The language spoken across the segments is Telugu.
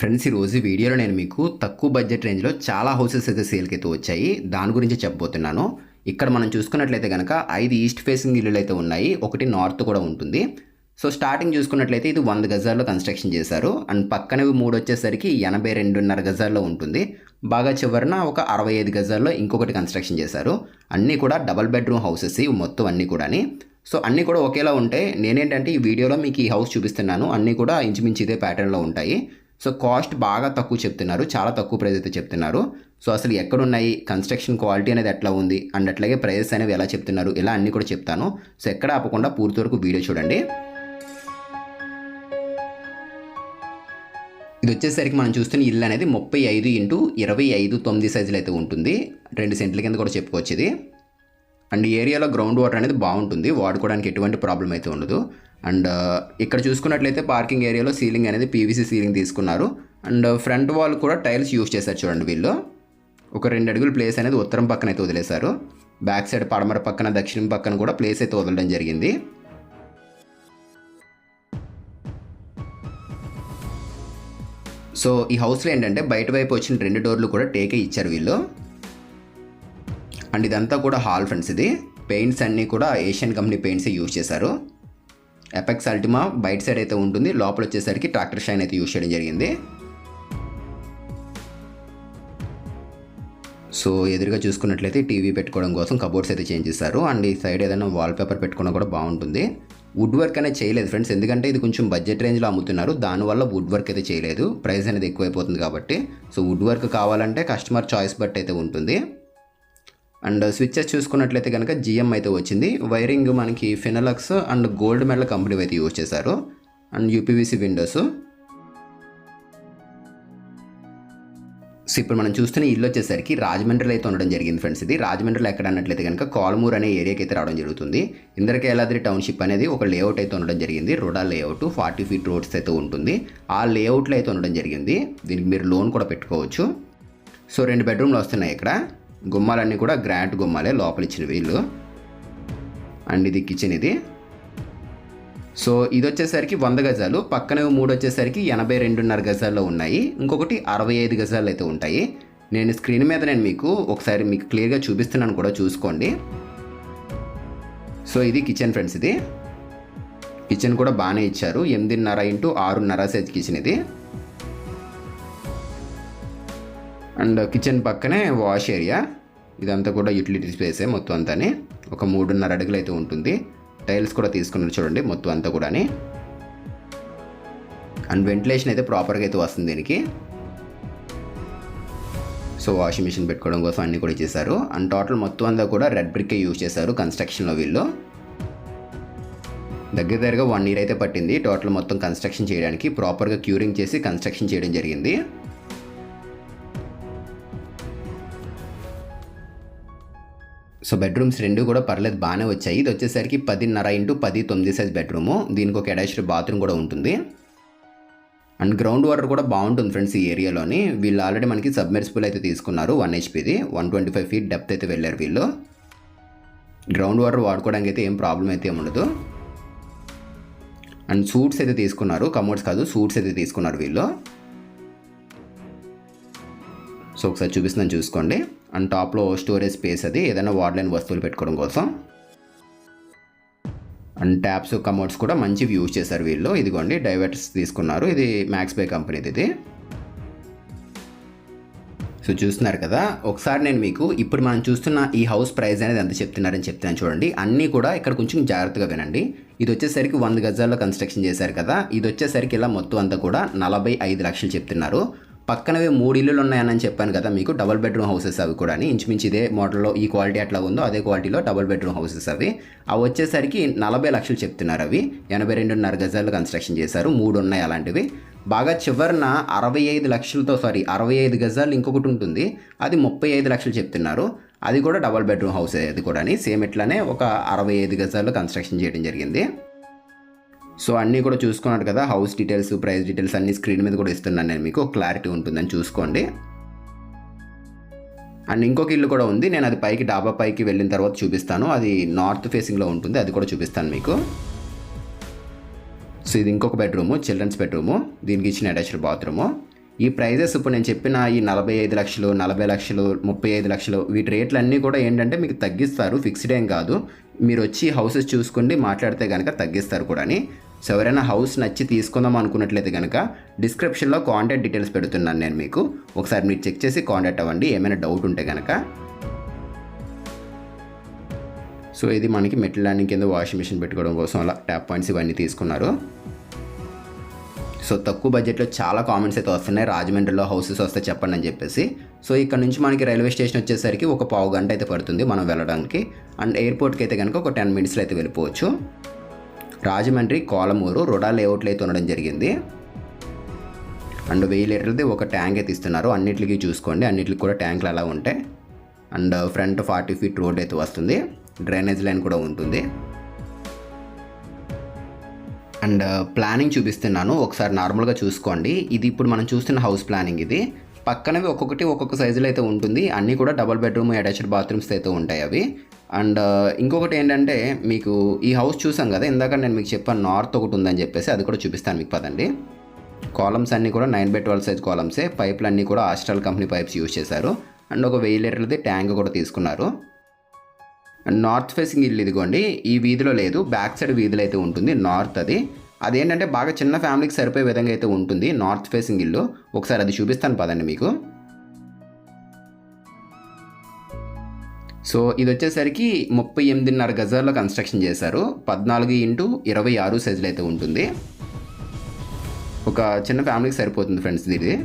ఫ్రెండ్స్ ఈరోజు వీడియోలో నేను మీకు తక్కువ బడ్జెట్ రేంజ్లో చాలా హౌసెస్ అయితే సేల్కి అయితే వచ్చాయి. దాని గురించి చెప్పబోతున్నాను. ఇక్కడ మనం చూసుకున్నట్లయితే కనుక ఐదు ఈస్ట్ ఫేసింగ్ ఇల్లులు అయితే ఉన్నాయి. ఒకటి నార్త్ కూడా ఉంటుంది. సో స్టార్టింగ్ చూసుకున్నట్లయితే ఇది వంద గజాల్లో కన్స్ట్రక్షన్ చేశారు. అండ్ పక్కనవి మూడు వచ్చేసరికి ఎనభై రెండున్నర గజాల్లో ఉంటుంది. బాగా చివరన ఒక అరవై ఐదు గజాల్లో ఇంకొకటి కన్స్ట్రక్షన్ చేశారు. అన్నీ కూడా డబల్ బెడ్రూమ్ హౌసెస్ ఇవి మొత్తం అన్నీ కూడాని. సో అన్నీ కూడా ఒకేలా ఉంటాయి నేనేంటంటే ఈ వీడియోలో మీకు ఈ హౌస్ చూపిస్తున్నాను. అన్నీ కూడా ఇంచుమించు ఇదే ప్యాటర్న్లో ఉంటాయి. సో కాస్ట్ బాగా తక్కువ చెప్తున్నారు చాలా తక్కువ ప్రైస్ అయితే చెప్తున్నారు. సో అసలు ఎక్కడున్నాయి కన్స్ట్రక్షన్ క్వాలిటీ అనేది ఎట్లా ఉంది అండ్ అట్లాగే ప్రైజెస్ అనేవి ఎలా చెప్తున్నారు ఇలా అన్నీ కూడా చెప్తాను. సో ఎక్కడ ఆపకుండా పూర్తి వరకు వీడియో చూడండి. ఇది వచ్చేసరికి మనం చూస్తున్న ఇల్లు అనేది ముప్పై ఐదు ఇంటూ ఇరవై ఐదు తొమ్మిది సైజులు అయితే ఉంటుంది. రెండు సెంట్ల కింద కూడా చెప్పుకోవచ్చు ఇది. అండ్ ఏరియాలో గ్రౌండ్ వాటర్ అనేది బాగుంటుంది వాడుకోవడానికి ఎటువంటి ప్రాబ్లం అయితే ఉండదు. అండ్ ఇక్కడ చూసుకున్నట్లయితే పార్కింగ్ ఏరియాలో సీలింగ్ అనేది పీవీసీ సీలింగ్ తీసుకున్నారు. అండ్ ఫ్రంట్ వాల్ కూడా టైల్స్ యూస్ చేశారు చూడండి వీళ్ళు. ఒక రెండు అడుగుల ప్లేస్ అనేది ఉత్తరం పక్కన అయితే వదిలేశారు. బ్యాక్ సైడ్ పడమర పక్కన దక్షిణం పక్కన కూడా ప్లేస్ అయితే వదలడం జరిగింది. సో ఈ హౌస్లో ఏంటంటే బయట వైపు వచ్చిన రెండు డోర్లు కూడా టేకే ఇచ్చారు వీళ్ళు. అండ్ ఇదంతా కూడా హాల్ ఫ్రెండ్స్ ఇది. పెయింట్స్ అన్నీ కూడా ఏషియన్ కంపెనీ పెయింట్స్ యూజ్ చేశారు. ఎపెక్స్ అల్టిమా బయట సైడ్ అయితే ఉంటుంది. లోపల వచ్చేసరికి ట్రాక్టర్ షైన్ అయితే యూజ్ చేయడం జరిగింది. సో ఎదురుగా చూసుకున్నట్లయితే టీవీ పెట్టుకోవడం కోసం కబోర్డ్స్ అయితే చేంజ్ చేశారు. అండ్ ఈ సైడ్ ఏదైనా వాల్ పేపర్ పెట్టుకున్నా కూడా బాగుంటుంది. వుడ్ వర్క్ అనేది చేయలేదు ఫ్రెండ్స్. ఎందుకంటే ఇది కొంచెం బడ్జెట్ రేంజ్లో అమ్ముతున్నారు. దానివల్ల వుడ్ వర్క్ అయితే చేయలేదు. ప్రైస్ అనేది ఎక్కువైపోతుంది కాబట్టి. సో వుడ్ వర్క్ కావాలంటే కస్టమర్ చాయిస్ బట్టి అయితే ఉంటుంది. అండ్ స్విచ్చెస్ చూసుకున్నట్లయితే కనుక జిఎం అయితే వచ్చింది. వైరింగ్ మనకి Finolex and gold medal company అయితే యూజ్ చేశారు. And UPVC windows. సో ఇప్పుడు మనం చూస్తున్న ఇల్లు వచ్చేసరికి రాజమండ్రిలో అయితే ఉండడం జరిగింది ఫ్రెండ్స్ ఇది. రాజమండ్రిలో ఎక్కడ అన్నట్లయితే కనుక కాల్మూర్ అనే ఏరియాకి అయితే రావడం జరుగుతుంది. ఇంద్రకేలాద్రి టౌన్షిప్ అనేది ఒక లేఅవుట్ అయితే ఉండడం జరిగింది. రోడా లేఅవుట్ ఫార్టీ ఫీట్ రోడ్స్ అయితే ఉంటుంది. ఆ లేఅవుట్లో అయితే ఉండడం జరిగింది. దీనికి మీరు లోన్ కూడా పెట్టుకోవచ్చు. సో రెండు బెడ్రూమ్లు వస్తున్నాయి ఇక్కడ. గుమ్మాలన్నీ కూడా గ్రాంట్ గుమ్మాలే లోపల ఇచ్చిన వీళ్ళు అండ్ ఇది కిచెన్ ఇది. సో ఇది వచ్చేసరికి వంద గజాలు పక్కన మూడు వచ్చేసరికి ఎనభై రెండున్నర గజాల్లో ఉన్నాయి. ఇంకొకటి అరవై ఐదు గజాలు అయితే ఉంటాయి. నేను స్క్రీన్ మీద నేను మీకు ఒకసారి మీకు క్లియర్గా చూపిస్తున్నాను కూడా చూసుకోండి. సో ఇది కిచెన్ ఫ్రెండ్స్ ఇది. కిచెన్ కూడా బాగానే ఇచ్చారు. ఎనిమిదిన్నర ఇంటూ ఆరున్నర సైజ్ కిచెన్ ఇది. అండ్ కిచెన్ పక్కనే వాష్ ఏరియా. ఇదంతా కూడా యూటిలిటీ స్పేసే మొత్తం అంతానే. ఒక మూడున్నర అడుగులు అయితే ఉంటుంది. టైల్స్ కూడా తీసుకున్నారు చూడండి మొత్తం అంతా కూడా అండ్ వెంటిలేషన్ అయితే ప్రాపర్గా అయితే వస్తుంది దీనికి. సో వాషింగ్ మిషన్ పెట్టుకోవడం కోసం అన్నీ కూడా ఇచ్చేసారు అండ్ టోటల్ మొత్తం అంతా కూడా రెడ్ బ్రిక్ యూజ్ చేశారు కన్స్ట్రక్షన్లో వీళ్ళు. దగ్గర దగ్గరగా వన్ ఇయర్ అయితే పట్టింది. టోటల్ మొత్తం కన్స్ట్రక్షన్ చేయడానికి ప్రాపర్గా క్యూరింగ్ చేసి కన్స్ట్రక్షన్ చేయడం జరిగింది. సో బెడ్రూమ్స్ రెండు కూడా పర్లేదు బాగానే వచ్చాయి. ఇది వచ్చేసరికి పదిన్నర ఇంటూ పది తొమ్మిది సైజ్ బెడ్రూము దీనికి ఒక అటాచ్డ్ బాత్రూమ్ కూడా ఉంటుంది. అండ్ గ్రౌండ్ వాటర్ కూడా బాగుంటుంది ఫ్రెండ్స్ ఈ ఏరియాలోని. వీళ్ళు ఆల్రెడీ మనకి సబ్మెర్సిబుల్ అయితే తీసుకున్నారు one హెచ్పిది one twenty five feet depth అయితే వెళ్ళారు వీళ్ళు. గ్రౌండ్ వాటర్ వాడుకోవడానికి అయితే ఏం ప్రాబ్లం అయితే ఉండదు. అండ్ సూట్స్ అయితే తీసుకున్నారు. కమోడ్స్ కాదు సూట్స్ అయితే తీసుకున్నారు వీళ్ళు. సో ఒకసారి చూపిస్తున్నాను చూసుకోండి. అండ్ టాప్లో స్టోరేజ్ స్పేస్ అది. ఏదైనా వాడలేని వస్తువులు పెట్టుకోవడం కోసం. అండ్ ట్యాప్స్ కమోడ్స్ కూడా మంచివి యూజ్ చేశారు వీళ్ళు. ఇదిగోండి డైవర్టర్స్ తీసుకున్నారు. ఇది మ్యాక్స్ బై కంపెనీది ఇది. సో చూస్తున్నారు కదా ఒకసారి నేను మీకు ఇప్పుడు మనం చూస్తున్న ఈ హౌస్ ప్రైస్ అనేది ఎంత చెప్తున్నారని చెప్తాను చూడండి. అన్నీ కూడా ఇక్కడ కొంచెం జాగ్రత్తగా వినండి. ఇది వచ్చేసరికి వంద గజాల్లో కన్స్ట్రక్షన్ చేశారు కదా. ఇది వచ్చేసరికి ఇలా మొత్తం అంతా కూడా నలభై ఐదు లక్షలు చెప్తున్నారు. పక్కనవి మూడు ఇల్లులు ఉన్నాయని చెప్పాను కదా మీకు డబుల్ బెడ్రూమ్ హౌసెస్ అవి కూడా ఇంచుమించు ఇదే మోడల్లో ఈ క్వాలిటీ ఎట్లా ఉందో అదే క్వాలిటీలో డబుల్ బెడ్రూమ్ హౌసెస్ అవి. అవి వచ్చేసరికి నలభై లక్షలు చెప్తున్నారు అవి. ఎనభై రెండున్నర గజాలు కన్స్ట్రక్షన్ చేశారు మూడు ఉన్నాయి అలాంటివి. బాగా చివరిన అరవై ఐదు లక్షలతో సారీ అరవై ఐదు గజాలు ఇంకొకటి ఉంటుంది. అది ముప్పై ఐదు లక్షలు చెప్తున్నారు. అది కూడా డబుల్ బెడ్రూమ్ హౌస్ అది కూడా సేమ్ ఇట్లానే ఒక అరవై ఐదు గజాల్లో కన్స్ట్రక్షన్ చేయడం జరిగింది. సో అన్నీ కూడా చూసుకున్నాడు కదా హౌస్ డీటెయిల్స్ ప్రైస్ డీటెయిల్స్ అన్ని స్క్రీన్ మీద కూడా ఇస్తున్నాను నేను మీకు. క్లారిటీ ఉంటుందని చూసుకోండి. అండ్ ఇంకొక ఇల్లు కూడా ఉంది నేను అది పైకి డాబా పైకి వెళ్ళిన తర్వాత చూపిస్తాను. అది నార్త్ ఫేసింగ్లో ఉంటుంది అది కూడా చూపిస్తాను మీకు. సో ఇది ఇంకొక బెడ్రూము చిల్డ్రన్స్ బెడ్రూము దీనికి ఇచ్చిన అటాచ్డ్ బాత్రూము ఈ ప్రైజెస్ ఇప్పుడు నేను చెప్పిన ఈ నలభై ఐదు లక్షలు నలభై లక్షలు ముప్పై ఐదు లక్షలు వీటి రేట్లు అన్నీ కూడా ఏంటంటే మీకు తగ్గిస్తారు ఫిక్స్డ్ ఏం కాదు. మీరు వచ్చి హౌసెస్ చూసుకోండి మాట్లాడితే కనుక తగ్గిస్తారు కూడా అని సో ఎవరైనా హౌస్ నచ్చి తీసుకుందాం అనుకున్నట్లయితే కనుక డిస్క్రిప్షన్లో కాంటాక్ట్ డీటెయిల్స్ పెడుతున్నాను నేను మీకు. ఒకసారి మీరు చెక్ చేసి కాంటాక్ట్ అవ్వండి ఏమైనా డౌట్ ఉంటే కనుక సో ఇది మనకి మెట్ల ల్యాండింగ్ కింద వాషింగ్ మిషన్ పెట్టుకోవడం కోసం అలా ట్యాప్ పాయింట్స్ ఇవన్నీ తీసుకున్నారు. సో తక్కువ బడ్జెట్లో చాలా కామెంట్స్ అయితే వస్తున్నాయి. రాజమండ్రిలో హౌసెస్ వస్తే చెప్పండి అని చెప్పేసి. సో ఇక్కడ నుంచి మనకి రైల్వే స్టేషన్ వచ్చేసరికి ఒక పావు గంట అయితే పడుతుంది మనం వెళ్ళడానికి. అండ్ ఎయిర్పోర్ట్కి అయితే కనుక ఒక టెన్ మినిట్స్లో అయితే వెళ్ళిపోవచ్చు. రాజమండ్రి కోలమూరు రుడా లేఅవుట్లో అయితే ఉండడం జరిగింది. అండ్ వెయ్యి లీటర్ది ఒక ట్యాంక్ అయితే ఇస్తున్నారు. అన్నిటికీ చూసుకోండి. అన్నిటికి కూడా ట్యాంకులు అలా ఉంటాయి. And front forty feet road అయితే వస్తుంది. డ్రైనేజ్ లైన్ కూడా ఉంటుంది. అండ్ uh, ప్లానింగ్ చూపిస్తున్నాను. ఒకసారి నార్మల్గా చూసుకోండి. ఇది ఇప్పుడు మనం చూస్తున్న హౌస్ ప్లానింగ్ ఇది. పక్కనవి ఒక్కొక్కటి ఒక్కొక్క సైజులో అయితే ఉంటుంది. అన్నీ కూడా డబుల్ బెడ్రూమ్ అటాచ్డ్ బాత్రూమ్స్ అయితే ఉంటాయి అవి. అండ్ uh, ఇంకొకటి ఏంటంటే మీకు ఈ హౌస్ చూసాం కదా ఇందాక నేను మీకు చెప్పాను నార్త్ ఒకటి ఉందని చెప్పేసి అది కూడా చూపిస్తాను మీకు పదండి. కాలమ్స్ అన్నీ కూడా నైన్ బై ట్వెల్వ్ సైజ్ కాలమ్సే పైపులు అన్నీ కూడా ఆస్ట్రల్ కంపెనీ పైప్స్ యూజ్ చేశారు. అండ్ ఒక వెయ్యి లీటర్లది ట్యాంక్ కూడా తీసుకున్నారు. నార్త్ ఫేసింగ్ ఇల్లు ఇదిగోండి. ఈ వీధిలో లేదు. బ్యాక్ సైడ్ వీధిలో అయితే ఉంటుంది. నార్త్ అది. అదేంటంటే బాగా చిన్న ఫ్యామిలీకి సరిపోయే విధంగా అయితే ఉంటుంది నార్త్ ఫేసింగ్ ఇల్లు. ఒకసారి అది చూపిస్తాను పదండి మీకు. సో ఇది వచ్చేసరికి ముప్పై ఎనిమిదిన్నర గజాల్లో కన్స్ట్రక్షన్ చేశారు. పద్నాలుగు ఇంటూ ఇరవై ఆరు సైజులు అయితే ఉంటుంది. ఒక చిన్న ఫ్యామిలీకి సరిపోతుంది ఫ్రెండ్స్ ఇది.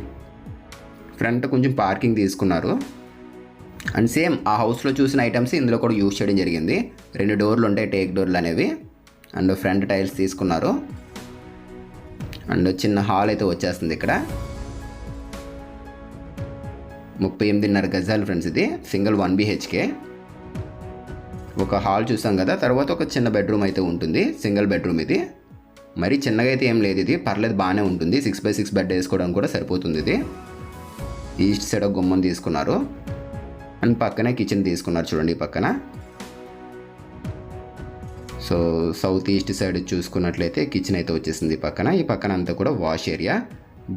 ఫ్రంట్ కొంచెం పార్కింగ్ తీసుకున్నారు. అండ్ సేమ్ ఆ హౌస్లో చూసిన ఐటమ్స్ ఇందులో కూడా యూజ్ చేయడం జరిగింది. రెండు డోర్లు ఉంటాయి టేక్ డోర్లు అనేవి. అండ్ ఫ్రంట్ టైల్స్ తీసుకున్నారు. అండ్ చిన్న హాల్ అయితే వచ్చేస్తుంది ఇక్కడ. ముప్పై ఎనిమిదిన్నర గజాలు ఫ్రెండ్స్ ఇది. Single one BHK. ఒక హాల్ చూసాం కదా తర్వాత ఒక చిన్న బెడ్రూమ్ అయితే ఉంటుంది. సింగిల్ బెడ్రూమ్ ఇది. మరీ చిన్నగా అయితే ఏం లేదు ఇది. పర్లేదు బాగానే ఉంటుంది. సిక్స్ బై సిక్స్ బెడ్ వేసుకోవడానికి కూడా సరిపోతుంది ఇది. ఈస్ట్ సైడ్ ఒక గుమ్మం తీసుకున్నారు. అండ్ పక్కనే కిచెన్ తీసుకున్నారు చూడండి ఈ పక్కన. సో సౌత్ ఈస్ట్ సైడ్ చూసుకున్నట్లయితే కిచెన్ అయితే వచ్చేసింది ఈ పక్కన. ఈ పక్కన అంతా కూడా వాష్ ఏరియా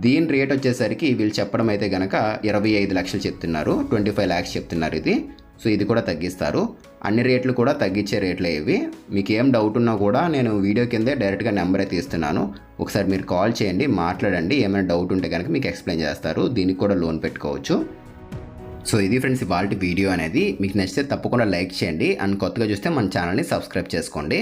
దీని రేట్ వచ్చేసరికి వీళ్ళు చెప్పడం అయితే కనుక ఇరవై ఐదు లక్షలు చెప్తున్నారు. ట్వంటీ ఫైవ్ ల్యాక్స్ చెప్తున్నారు ఇది. సో ఇది కూడా తగ్గిస్తారు. అన్ని రేట్లు కూడా తగ్గించే రేట్లే ఇవి. మీకు ఏం డౌట్ ఉన్నా కూడా నేను వీడియో కిందే డైరెక్ట్గా నెంబర్ అయితే ఇస్తున్నాను. ఒకసారి మీరు కాల్ చేయండి మాట్లాడండి. ఏమైనా డౌట్ ఉంటే కనుక మీకు ఎక్స్ప్లెయిన్ చేస్తారు. దీనికి కూడా లోన్ పెట్టుకోవచ్చు. సో ఇది ఫ్రెండ్స్ ఇవాళ వీడియో అనేది. మీకు నచ్చితే తప్పకుండా లైక్ చేయండి. అండ్ కొత్తగా చూస్తే మన ఛానల్ని సబ్స్క్రైబ్ చేసుకోండి.